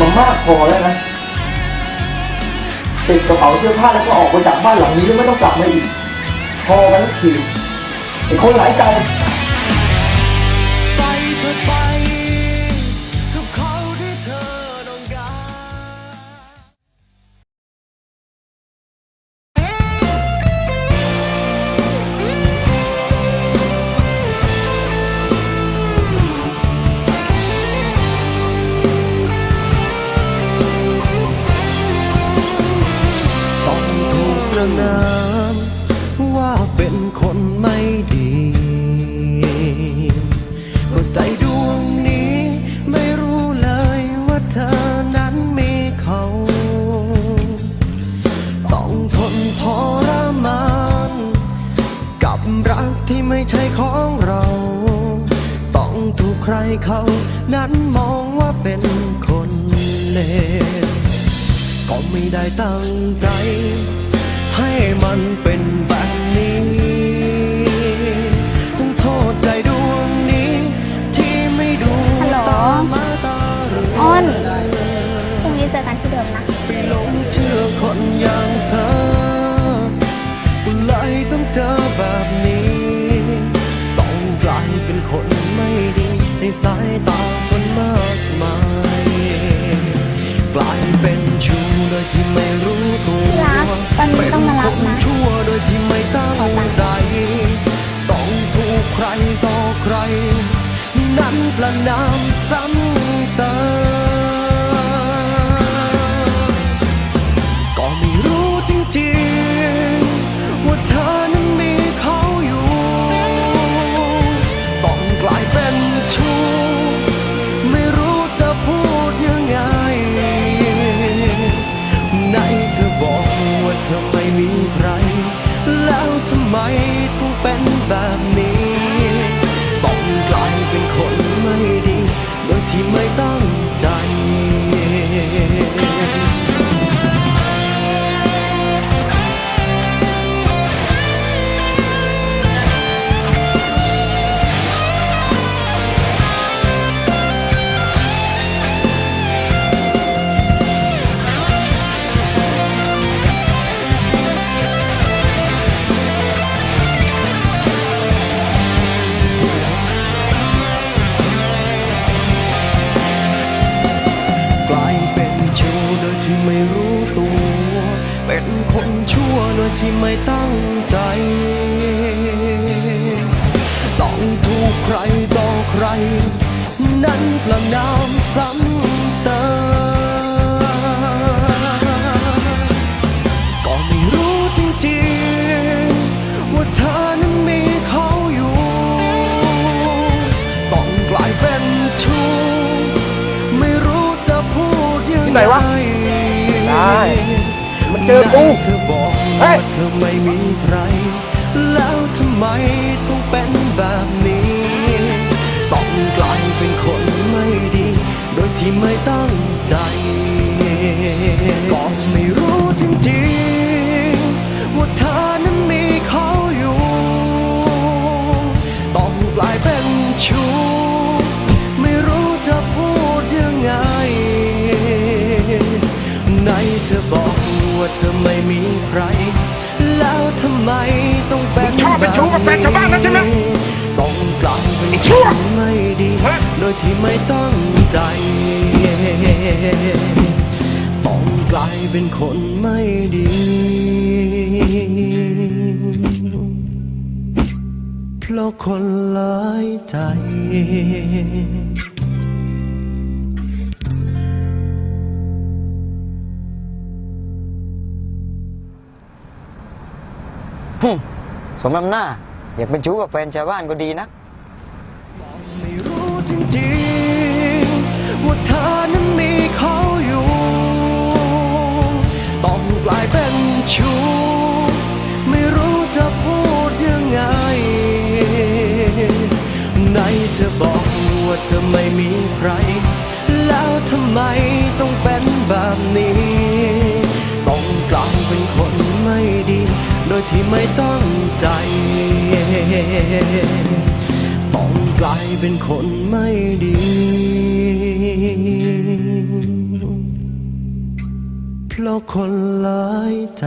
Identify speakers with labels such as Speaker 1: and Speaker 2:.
Speaker 1: มามากพอแล้วนะติดกระเป๋าเสื้อผ้าแล้วก็ออกไปจากบ้านหลังนี้แล้วไม่ต้องกลับมาอีก พอกันทีไอ้คนหลายใจ
Speaker 2: ไปเถิดไป ว่าเป็นคนไม่ดีก็ใจดวงนี้ไม่รู้เลยว่าเธอนั้นมีเขา ต้องทนทรมาน กับรักที่ไม่ใช่ของเรา ต้องถูกใครเขานั้นมองว่าเป็นคนเลวก็ไม่ได้ตั้งใจให้มันเป็น นั้นประนามซ้ำเติมก็ไม่รู้จริงๆ ว่าเธอนั้นมีเขาอยู่ ต้องกลายเป็นชู้ไม่รู้จะพูดยังไง ไหนเธอบอกว่าเธอไม่มีใคร แล้วทำไมต้องเป็นแบบนี้ กลายเป็นคนไม่ดี โดยที่ไม่ตั้ง ที่ไม่ตั้งใจ ต้องถูกใครต่อใคร นั้นประนามซ้ำเติมก็ไม่รู้จริงๆ ว่าเธอนั้นมีเขาอยู่ ต้องกลายเป็นชู้ไม่รู้จะพูดยัง
Speaker 1: ไหนวะได้ เจอกู
Speaker 2: เธอบอกว่าเธอไม่มีใคร แล้วทำไมต้องเป็นแบบนี้ ต้องกลายเป็นคนไม่ดี โดยที่ไม่ตั้งใจก็ไม่รู้จริงๆ ว่าเธอนั้นมีเขาอยู่ ต้องกลายเป็นชู้ ไม่มีใครแล้วทำไมต้องเป็น
Speaker 3: ชอบเป็นชู้กับแฟนชาวบ้านนะใช่ไหม
Speaker 2: ต้องกลายเป็น
Speaker 3: ไอ้ชั่ว
Speaker 2: คนไม่ดี
Speaker 3: เฮ้ย
Speaker 2: โดยที่ไม่ตั้งใจ ต้องกลายเป็นคนไม่ดีเพราะคนหลายใจ
Speaker 4: สมน้ำหน้า อยากเป็นชู้กับแฟนชาวบ้านก็ดีนะ
Speaker 2: ไม่รู้จริงๆว่าเธอนั้นมีเขาอยู่ ต้องกลายเป็นชู้ไม่รู้จะพูดยังไงไหนเธอบอกว่าเธอไม่มีใคร แล้วทำไมต้องเป็นแบบนี้ ที่ไม่ตั้งใจ ต้องกลายเป็นคนไม่ดี เพราะคนหลายใจ